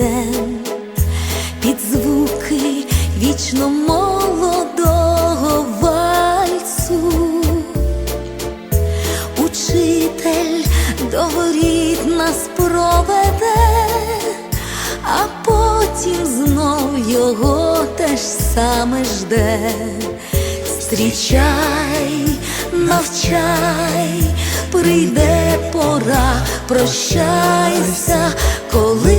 ідем під звуки вічно молодого вальсу. Учитель до воріт нас проведе, а потім знов його теж саме жде. Зустрічай, навчай, прийде пора, прощайся, коли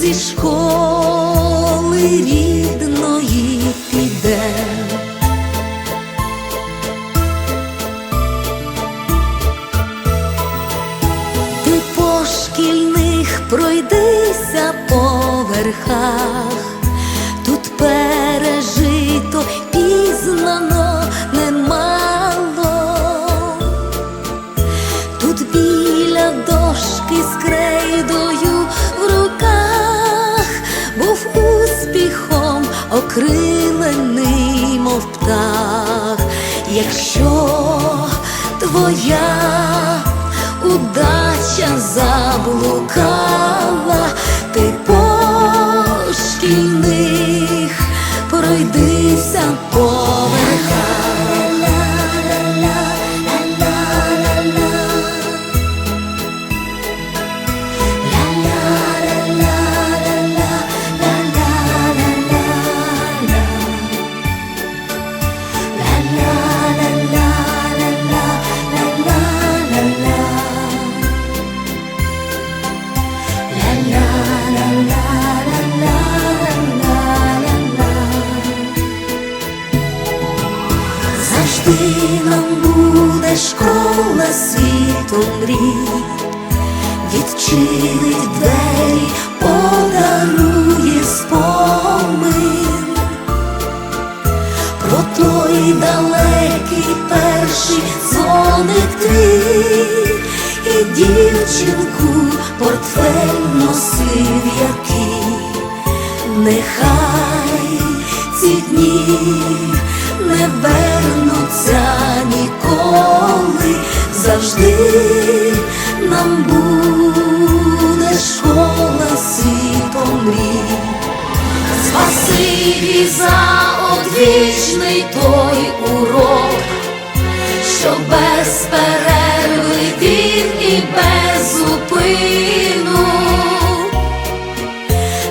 зі школи рідної піде. Ти по шкільних пройдися по верхах, окрилений, мов птах, якщо твоя удача заблукала, відчинить двері, подарує спомин. Про той далекий перший дзвоник твій і дівчинку портфель носив який, нехай ці дні не вернуться ніколи, завжди нам буде Спасибі за одвічний той урок, що без перерви він і без зупину.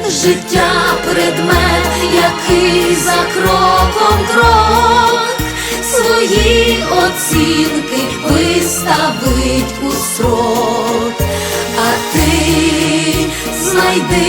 Життя предмет, який за кроком крок свої оцінки виставить у срок, а ти знайди